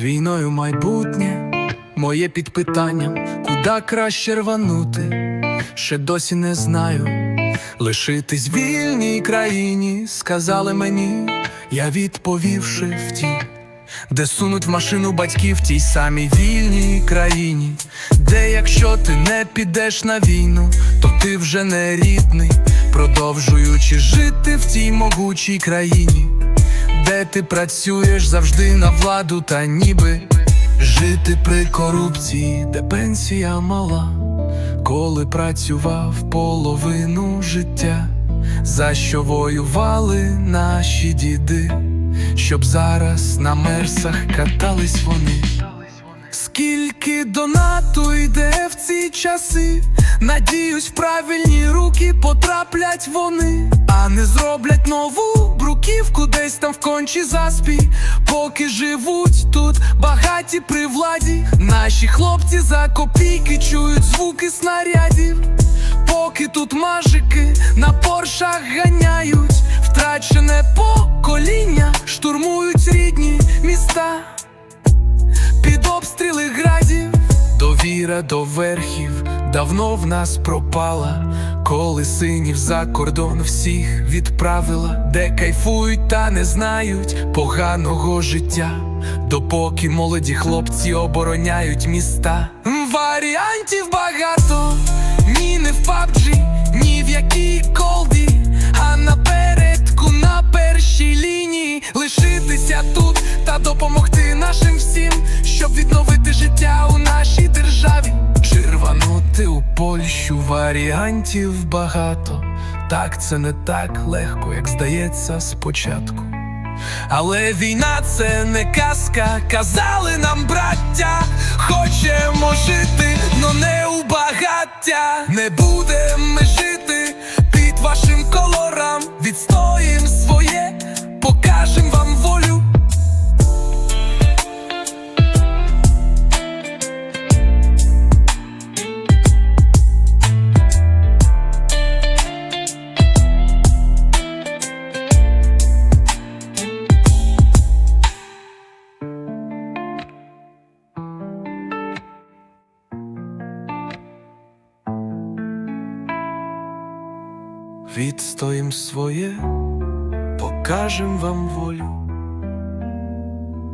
Війною майбутнє, моє під питанням, куди краще рванути, ще досі не знаю. Лишитись вільній країні, сказали мені, я відповівши в тій, де сунуть в машину батьків в тій самій вільній країні, де якщо ти не підеш на війну, то ти вже не рідний, продовжуючи жити в тій могучій країні, де ти працюєш завжди на владу, та ніби жити при корупції, де пенсія мала, коли працював половину життя, за що воювали наші діди, щоб зараз на мерсах катались вони. Скільки донату йде в ці часи, надіюсь, в правильні руки потраплять вони, а не зроблять нову. Бруківку десь там в кончі заспі, поки живуть тут багаті при владі. Наші хлопці за копійки чують звуки снарядів, поки тут мажики на поршах ганяють, втрачене покоління штурмують рідні міста. Під обстріли градів, довіра до верхів давно в нас пропала, коли синів за кордон всіх відправила, де кайфують та не знають поганого життя, допоки молоді хлопці обороняють міста. Варіантів багато, варіантів багато. Так це не так легко, як здається спочатку. Але війна це не казка, казали нам браття, Відстоїм своє, покажем вам волю.